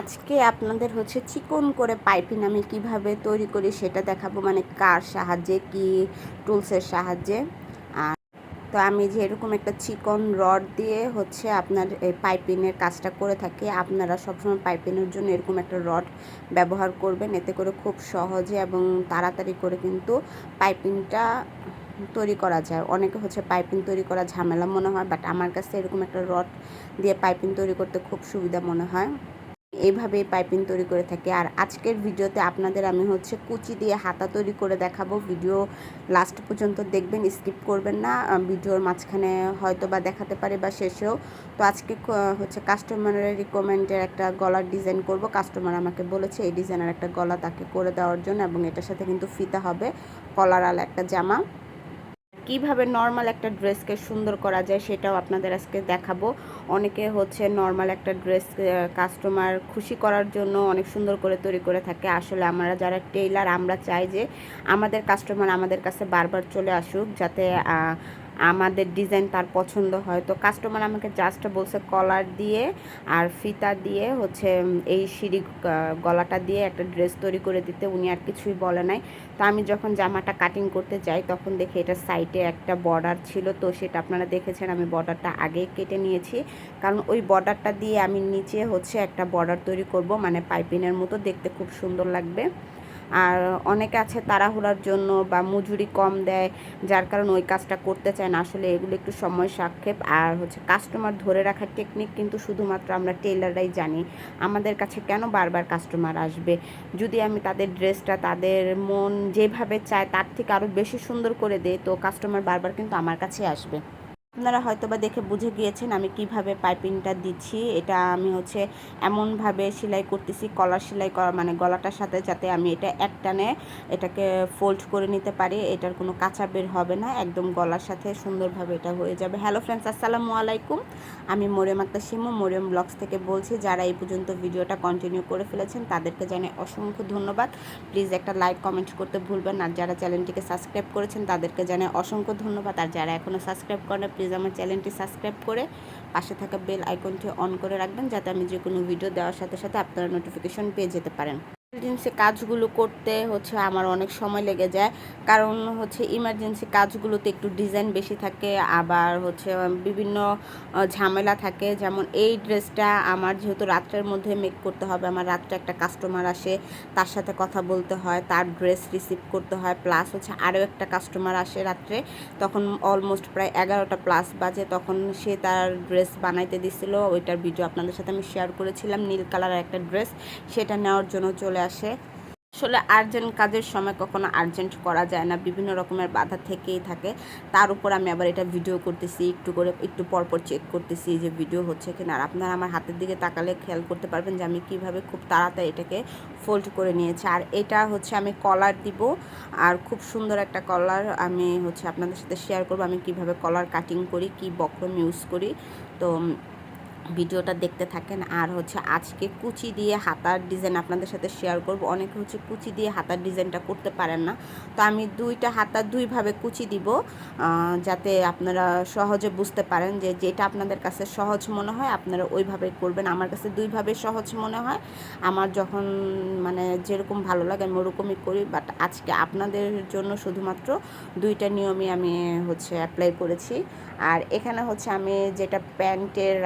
আজকে আপনাদের হচ্ছে চিকন করে পাইপিং আমি কীভাবে তৈরি করি সেটা দেখাবো মানে কার সাহায্যে, কি টুলসের সাহায্যে। আর তো আমি যে এরকম একটা চিকন রড দিয়ে হচ্ছে আপনার এই পাইপিংয়ের কাজটা করে থাকি, আপনারা সবসময় পাইপিংয়ের জন্য এরকম একটা রড ব্যবহার করবেন। এতে করে খুব সহজে এবং তাড়াতাড়ি করে কিন্তু পাইপিংটা তৈরি করা যায়। অনেকে হচ্ছে পাইপিং তৈরি করা ঝামেলা মনে হয় বাট আমার কাছে এরকম একটা রড দিয়ে পাইপিং তৈরি করতে খুব সুবিধা মনে হয়। এইভাবেই পাইপিং তৈরি করে থাকি। আর আজকের ভিডিওতে আপনাদের আমি হচ্ছে কুচি দিয়ে হাতা তৈরি করে দেখাবো। ভিডিও লাস্ট পর্যন্ত দেখবেন স্কিপ করবেন না। ভিডিওর মাঝখানে হয়তো বা দেখাতে পারে বা শেষেও। তো আজকে হচ্ছে কাস্টমারের রিকমেন্ডের একটা গলার ডিজাইন করব। কাস্টমার আমাকে বলেছে এই ডিজাইনের একটা গলা তাকে করে দেওয়ার জন্য এবং এটার সাথে কিন্তু ফিতা হবে, কলার একটা জামা। কীভাবে নর্মাল একটা ড্রেসকে সুন্দর করা যায় সেটাও আপনাদের আজকে দেখাবো। অনেকে হচ্ছে নর্মাল একটা ড্রেস কাস্টমার খুশি করার জন্য অনেক সুন্দর করে তৈরি করে থাকে। আসলে আমরা যারা টেইলার আমরা চাই যে আমাদের কাস্টমার আমাদের কাছে বারবার চলে আসুক যাতে আমাদের ডিজাইন তার পছন্দ হয়। তো কাস্টমার আমাকে জাস্ট বলছে কলার দিয়ে আর ফিতা দিয়ে হচ্ছে এই সিঁড়ি গলাটা দিয়ে একটা ড্রেস তৈরি করে দিতে। উনি আর কিছুই বলে নাই। তো আমি যখন জামাটা কাটিং করতে যাই, তখন দেখি এটা সাইডে একটা বর্ডার ছিল। তো সেটা আপনারা দেখেছেন, আমি বর্ডারটা আগে কেটে নিয়েছি। কারণ ওই বর্ডারটা দিয়ে আমি নিচে হচ্ছে একটা বর্ডার তৈরি করব। মানে পাইপিনের মতো দেখতে খুব সুন্দর লাগবে। আর অনেকে আছে তাড়াহুড়ার জন্য বা মজুরি কম দেয়, যার কারণে ওই কাজটা করতে চায় না। আসলে এগুলো একটু সময় সাক্ষেপ আর হচ্ছে কাস্টমার ধরে রাখার টেকনিক কিন্তু শুধুমাত্র আমরা টেলাররাই জানি। আমাদের কাছে কেন বারবার কাস্টমার আসবে? যদি আমি তাদের ড্রেসটা তাদের মন যেভাবে চায়, তার থেকে আরও বেশি সুন্দর করে দেয় তো কাস্টমার বারবার কিন্তু আমার কাছে আসবে। আপনারা হয়তো বা দেখে বুঝে গিয়েছেন আমি কীভাবে পাইপিংটা দিচ্ছি। এটা আমি হচ্ছে এমনভাবে সেলাই করতেছি, কলার সেলাই করা মানে গলাটার সাথে যাতে আমি এটা একটানে এটাকে ফোল্ড করে নিতে পারি, এটার কোনো কাঁচা বের হবে না, একদম গলার সাথে সুন্দরভাবে এটা হয়ে যাবে। হ্যালো ফ্রেন্ডস আসসালামু আলাইকুম। আমি মরিয়ম আক্তার শিমু, মরিয়ম ব্লগস থেকে বলছি, যারা এই পর্যন্ত ভিডিওটা কন্টিনিউ করে ফেলেছেন, তাদেরকে জানাই অসংখ্য ধন্যবাদ। প্লিজ একটা লাইক কমেন্ট করতে ভুলবেন আর যারা চ্যানেলটিকে সাবস্ক্রাইব করেছেন, তাদেরকে জানাই অসংখ্য ধন্যবাদ। আর যারা এখনও সাবস্ক্রাইব করেন প্লিজ প্লিজ আমার চ্যানেলটি সাবস্ক্রাইব করে পাশে থাকা বেল আইকনটি অন করে রাখবেন যাতে আমি যে কোনো ভিডিও দেওয়ার সাথে সাথে আপনারা নোটিফিকেশন পেয়ে যেতে পারেন। ইমার্জেন্সি কাজগুলো করতে হচ্ছে আমার অনেক সময় লেগে যায়। কারণ হচ্ছে ইমার্জেন্সি কাজগুলোতে একটু ডিজাইন বেশি থাকে, আবার হচ্ছে বিভিন্ন ঝামেলা থাকে। যেমন এই ড্রেসটা আমার যেহেতু রাত্রের মধ্যে মেক করতে হবে, আমার রাত্রে একটা কাস্টমার আসে, তার সাথে কথা বলতে হয়, তার ড্রেস রিসিভ করতে হয় প্লাস হচ্ছে আরও একটা কাস্টমার আসে রাত্রে, তখন অলমোস্ট প্রায় এগারোটা প্লাস বাজে, তখন সে তার ড্রেস বানাইতে দিছিল। ওইটার ভিডিও আপনাদের সাথে আমি শেয়ার করেছিলাম, নীল কালারের একটা ড্রেস সেটা নেওয়ার জন্য চলে আসে। আসলে আর্জেন্ট কাজের সময় কখনো আর্জেন্ট করা যায় না, বিভিন্ন রকমের বাধা থেকেই থাকে। তার উপর আমি আবার এটা ভিডিও করতেছি, একটু করে, একটু পরপর চেক করতেছি যে ভিডিও হচ্ছে কিনা। আর আপনারা আমার হাতের দিকে তাকালে খেয়াল করতে পারবেন যে আমি কীভাবে খুব তাড়াতাড়ি এটাকে ফোল্ড করে নিয়েছি। আর এটা হচ্ছে আমি কলার দিব, আর খুব সুন্দর একটা কলার আমি হচ্ছে আপনাদের সাথে শেয়ার করব। আমি কীভাবে কলার কাটিং করি, কি বক্রম ইউজ করি। তো ভিডিওটা দেখতে থাকেন। আর হচ্ছে আজকে কুচি দিয়ে হাতার ডিজাইন আপনাদের সাথে শেয়ার করব। অনেকে হচ্ছে কুচি দিয়ে হাতার ডিজাইনটা করতে পারেন না। তো আমি দুইটা হাতা দুইভাবে কুচি দিব যাতে আপনারা সহজে বুঝতে পারেন যে যেটা আপনাদের কাছে সহজ মনে হয়, আপনারা ওইভাবে করবেন। আমার কাছে দুইভাবে সহজ মনে হয়। আমার যখন মানে যেরকম ভালো লাগে আমি ওরকমই করি। বাট আজকে আপনাদের জন্য শুধুমাত্র দুইটা নিয়মই আমি হচ্ছে অ্যাপ্লাই করেছি। আর এখানে হচ্ছে আমি যেটা প্যান্টের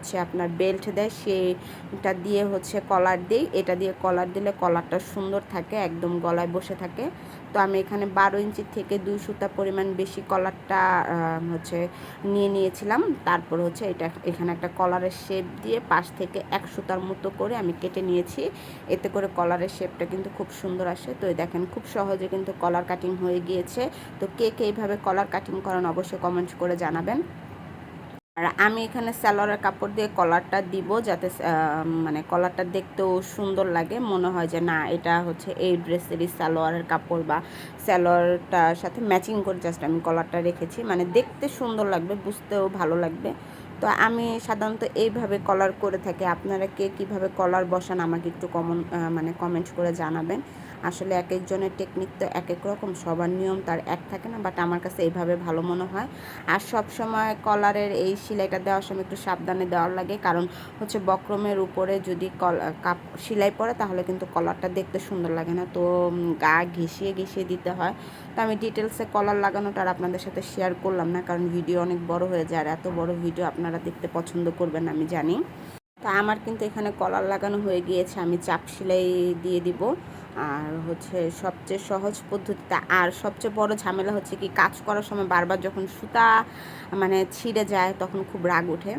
হচ্ছে আপনার বেল্ট দেয়, সেটা দিয়ে হচ্ছে কলার দিই। এটা দিয়ে কলার দিলে কলারটা সুন্দর থাকে, একদম গলায় বসে থাকে। তো আমি এখানে বারো ইঞ্চি থেকে দুই সুতা পরিমাণ বেশি কলারটা হচ্ছে নিয়ে নিয়েছিলাম। তারপর হচ্ছে এটা এখানে একটা কলারের শেপ দিয়ে পাশ থেকে এক সুতার মতো করে আমি কেটে নিয়েছি। এতে করে কলারের শেপটা কিন্তু খুব সুন্দর আসে। তো দেখেন, খুব সহজে কিন্তু কলার কাটিং হয়ে গিয়েছে। তো কে কে এইভাবে কলার কাটিং করেন অবশ্যই কমেন্ট করে জানাবেন। আর আমি এখানে স্যালোয়ারের কাপড় দিয়ে কলারটা দিব যাতে মানে কলারটা দেখতেও সুন্দর লাগে। মনে হয় যে না, এটা হচ্ছে এই ড্রেসেরই সালোয়ারের কাপড় বা স্যালোয়ারটার সাথে ম্যাচিং করে জাস্ট আমি কলারটা রেখেছি। মানে দেখতে সুন্দর লাগবে, বুঝতেও ভালো লাগবে। তো আমি সাধারণত এইভাবে কলার করে থাকি। আপনারা কে কীভাবে কলার বসান আমাকে একটু কমন মানে কমেন্ট করে জানাবেন। আসলে এক একজনের টেকনিক তো এক এক রকম, সবার নিয়ম তার এক থাকে না বাট আমার কাছে এইভাবে ভালো মনে হয়। আর সব সময় কলারের এই সেলাইটা দেওয়ার সময় একটু সাবধানে দেওয়ার লাগে, কারণ হচ্ছে বক্রমের উপরে যদি কল, কাপ, সেলাই পড়ে তাহলে কিন্তু কলারটা দেখতে সুন্দর লাগে না। তো গা ঘেঁষিয়ে ঘেঁষিয়ে দিতে হয়। তো আমি ডিটেলসে কলার লাগানোটা আর আপনাদের সাথে শেয়ার করলাম না, কারণ ভিডিও অনেক বড় হয়ে যায়, আর এত বড় ভিডিও আপনারা দেখতে পছন্দ করবেন, আমি জানি। তা আমার কিন্তু এখানে কলার লাগানো হয়ে গিয়েছে, আমি চাপ সেলাই দিয়ে দিব। আর হচ্ছে সবচেয়ে সহজ পদ্ধতিতে, আর সবচেয়ে বড় ঝামেলা হচ্ছে কি, কাজ করার সময় বারবার যখন সুতা মানে ছিঁড়ে যায় তখন খুব রাগ ওঠে।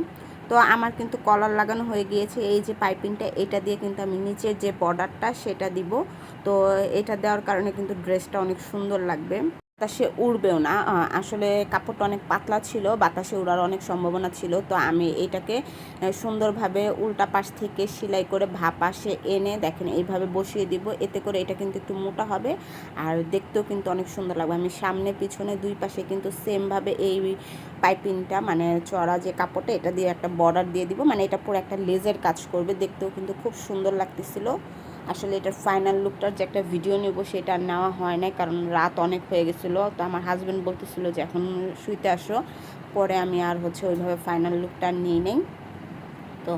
তো আমার কিন্তু কলার লাগানো হয়ে গিয়েছে, এই যে পাইপিংটা, এটা দিয়ে কিন্তু আমি নিচের যে বর্ডারটা সেটা দিব। তো এটা দেওয়ার কারণে কিন্তু ড্রেসটা অনেক সুন্দর লাগবে। বাতাসে উড়বেও না। আসলে কাপড়টা অনেক পাতলা ছিল, বাতাসে উড়ার অনেক সম্ভাবনা ছিল, তো আমি এটাকে সুন্দরভাবে উল্টা পাশ থেকে সেলাই করে ভা পাশে এনে, দেখেন এইভাবে বসিয়ে দিব, এতে করে এটা কিন্তু একটু মোটা হবে আর দেখতেও কিন্তু অনেক সুন্দর লাগবে। আমি সামনে পিছনে দুই পাশে কিন্তু সেমভাবে এই পাইপিংটা মানে চড়া যে কাপড়টা, এটা দিয়ে একটা বর্ডার দিয়ে দিব মানে এটা পুরো একটা লেজের কাজ করবে, দেখতেও কিন্তু খুব সুন্দর লাগতেছিল। আসলে এটার ফাইনাল লুকটার যে একটা ভিডিও নেব সেটা আর নেওয়া হয় নাই, কারণ রাত অনেক হয়ে গেছিল। তো আমার হাজব্যান্ড বলতেছিল যে, এখন শুইতে আসো। পরে আমি আর হচ্ছে ওইভাবে ফাইনাল লুকটা নিই নেই। তো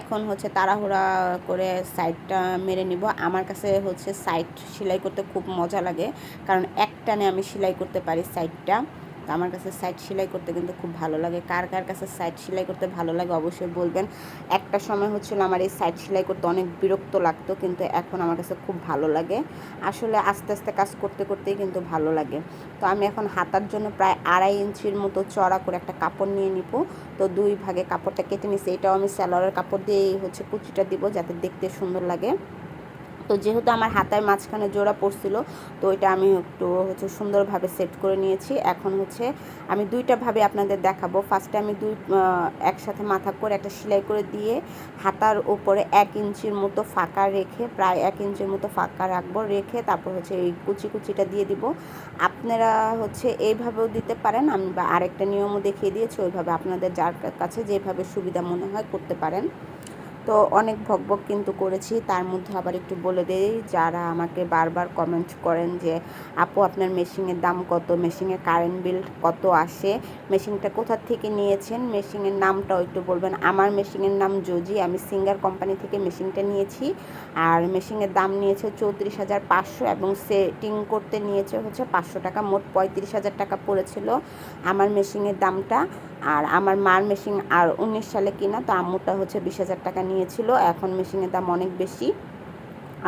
এখন হচ্ছে তাড়াহুড়া করে সাইডটা মেরে নিব। আমার কাছে হচ্ছে সাইড সেলাই করতে খুব মজা লাগে, কারণ একটানে আমি সেলাই করতে পারি সাইডটা তো আমার কাছে সাইড সেলাই করতে কিন্তু খুব ভালো লাগে। কার কার কাছে সাইড সেলাই করতে ভালো লাগে অবশ্যই বলবেন। একটা সময় হচ্ছিল আমার এই সাইড সেলাই করতে অনেক বিরক্ত লাগতো, কিন্তু এখন আমার কাছে খুব ভালো লাগে। আসলে আস্তে আস্তে কাজ করতে করতেই কিন্তু ভালো লাগে। তো আমি এখন হাতার জন্য প্রায় আড়াই ইঞ্চির মতো চড়া করে একটা কাপড় নিয়ে নিব। তো দুই ভাগে কাপড়টা কেটে নিছি। এটাও আমি স্যালোয়ারের কাপড় দিয়েই হচ্ছে কুচিটা দিব যাতে দেখতে সুন্দর লাগে। তো যেহেতু আমার হাতার মাঝখানে জোড়া পড়ছিল, তো ওইটা আমি একটু হচ্ছে সুন্দরভাবে সেট করে নিয়েছি। এখন হচ্ছে আমি দুইটা ভাবে আপনাদের দেখাবো। ফার্স্টে আমি দুই একসাথে মাথা করে একটা সেলাই করে দিয়ে হাতার উপরে এক ইঞ্চির মতো ফাঁকা রেখে প্রায় এক ইঞ্চির মতো ফাঁকা রাখব। রেখে তারপর হচ্ছে এই কুচি কুচিটা দিয়ে দিব। আপনারা হচ্ছে এইভাবেও দিতে পারেন। আমি আরেকটা নিয়মও দেখিয়ে দিয়েছি। ওইভাবে আপনাদের যার কাছে যেভাবে সুবিধা মনে হয় করতে পারেন। তো অনেক ভকভক কিন্তু করেছি। তার মধ্যে আবার একটু বলে দেই, যারা আমাকে বারবার কমেন্ট করেন যে, আপু, আপনার মেশিনের দাম কত? মেশিনের কারেন্ট বিল কত আসে? মেশিনটা কোথা থেকে নিয়েছেন? মেশিনের নামটাও একটু বলবেন। আমার মেশিনের নাম জজি আমি সিঙ্গার কোম্পানি থেকে মেশিনটা নিয়েছি। আর মেশিনের দাম নিয়েছে চৌত্রিশ হাজার পাঁচশো এবং সেটিং করতে নিয়েছে হচ্ছে পাঁচশো টাকা। মোট পঁয়ত্রিশ হাজার টাকা পড়েছিল আমার মেশিনের দামটা। আর আমার মার মেশিন আর উনিশ সালে কিনা তো আম্মুটা হচ্ছে বিশ হাজার টাকা নিয়েছিল, এখন মেশিনের দাম অনেক বেশি।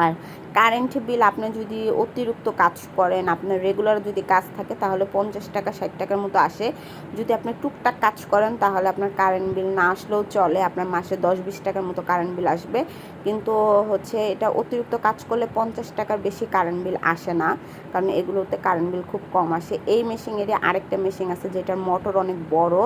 আর কারেন্ট বিল আপনি যদি অতিরিক্ত কাজ করেন, আপনার রেগুলার যদি কাজ থাকে, তাহলে পঞ্চাশ টাকা, ষাট টাকার মতো আসে। যদি আপনি টুকটাক কাজ করেন, তাহলে আপনার কারেন্ট বিল না আসলেও চলে, আপনার মাসে দশ, বিশ টাকার মতো কারেন্ট বিল আসবে। কিন্তু হচ্ছে এটা অতিরিক্ত কাজ করলে পঞ্চাশ টাকার বেশি কারেন্ট বিল আসে না, কারণ এগুলোতে কারেন্ট বিল খুব কম আসে। এই মেশিনেরই আরেকটা মেশিন আছে, যেটার মোটর অনেক বড়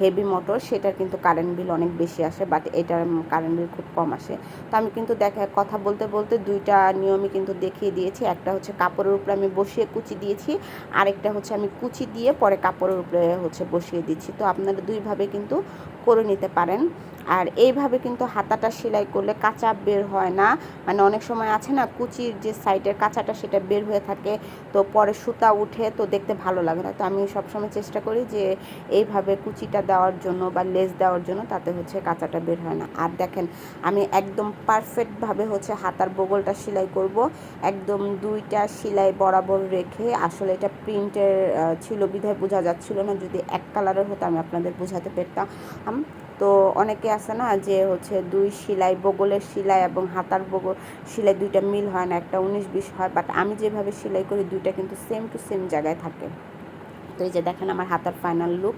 হেভি মোটর সেটার কিন্তু কারেন্ট বিল অনেক বেশি আসে বাট এটার কারেন্ট বিল খুব কম আসে। তো আমি কিন্তু দেখা, কথা বলতে বলতে দুইটা নিয়মই কিন্তু দেখিয়ে দিয়েছি। একটা হচ্ছে কাপড়ের উপরে আমি বসিয়ে কুচি দিয়েছি, আরেকটা হচ্ছে আমি কুচি দিয়ে পরে কাপড়ের উপরে হচ্ছে বসিয়ে দিচ্ছি। তো আপনারা দুইভাবে কিন্তু করে নিতে পারেন। আর এইভাবে কিন্তু হাতাটা সেলাই করলে কাঁচা বের হয় না। মানে অনেক সময় আছে না, কুচির যে সাইডের কাঁচাটা সেটা বের হয়ে থাকে, তো পরে সুতা উঠে তো দেখতে ভালো লাগে না। তো আমি সবসময় চেষ্টা করি যে এইভাবে কুচিটা দেওয়ার জন্য বা লেস দেওয়ার জন্য, তাতে হচ্ছে কাঁচাটা বের হয় না। আর দেখেন, আমি একদম পারফেক্টভাবে হচ্ছে হাতার বগলটা সেলাই করব। একদম দুইটা সেলাই বরাবর রেখে, আসলে এটা প্রিন্টের ছিল, বিধায় বোঝা যাচ্ছিল না। যদি এক কালারের হতো, আমি আপনাদের বোঝাতে পারতাম। তো অনেকে আছে না যে হচ্ছে দুই সেলাই বগলের সেলাই এবং হাতার বগল সেলাই দুইটা মিল হয় না, একটা উনিশ বিশ হয় বাট আমি যেভাবে সেলাই করি দুইটা কিন্তু সেম টু সেম জায়গায় থাকে। তো এই যে দেখেন আমার হাতার ফাইনাল লুক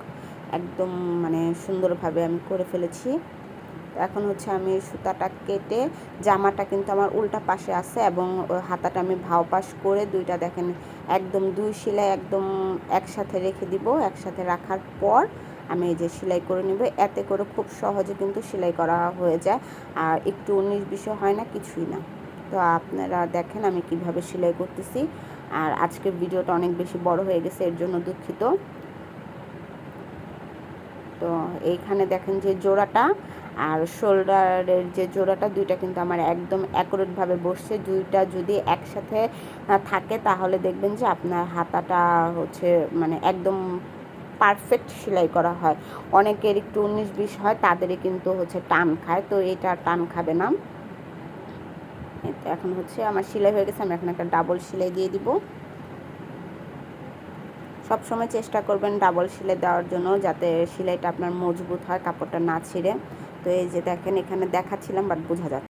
একদম মানে সুন্দরভাবে আমি করে ফেলেছি। এখন হচ্ছে আমি সুতাটা কেটে, জামাটা কিন্তু আমার উল্টা পাশে আছে এবং হাতাটা আমি ভাও পাশ করে দুইটা দেখেন একদম দুই সেলাই একদম একসাথে রেখে দিব, একসাথে রাখার পর আমি এই যে সেলাই করে নেব, এতে করে খুব সহজে কিন্তু সেলাই করা হয়ে যায়। আর একটু উনিশ বিষয় হয় না, কিছুই না। তো আপনারা দেখেন আমি কীভাবে সেলাই করতেছি। আর আজকের ভিডিওটা অনেক বেশি বড় হয়ে গেছে, এর জন্য দুঃখিত। তো এইখানে দেখেন যে জোড়াটা আর শোল্ডারের যে জোড়াটা, দুইটা কিন্তু আমার একদম অ্যাকুরেটভাবে বসছে। দুইটা যদি একসাথে থাকে তাহলে দেখবেন যে আপনার হাতাটা হচ্ছে মানে একদম পারফেক্ট সেলাই করা হয়। অনেকের একটু উনিশ বিশ হয়, তাদেরই কিন্তু হচ্ছে টান খায়। তো এটা টান খাবে না। এখন হচ্ছে আমার সেলাই হয়ে গেছে, আমি এখন একটা ডাবল সেলাই দিয়ে দিব। সবসময় চেষ্টা করবেন ডাবল সেলাই দেওয়ার জন্য, যাতে সেলাইটা আপনার মজবুত হয়, কাপড়টা না ছিঁড়ে। তো এই যে দেখেন, এখানে দেখাচ্ছিলাম বাট বোঝা যাচ্ছে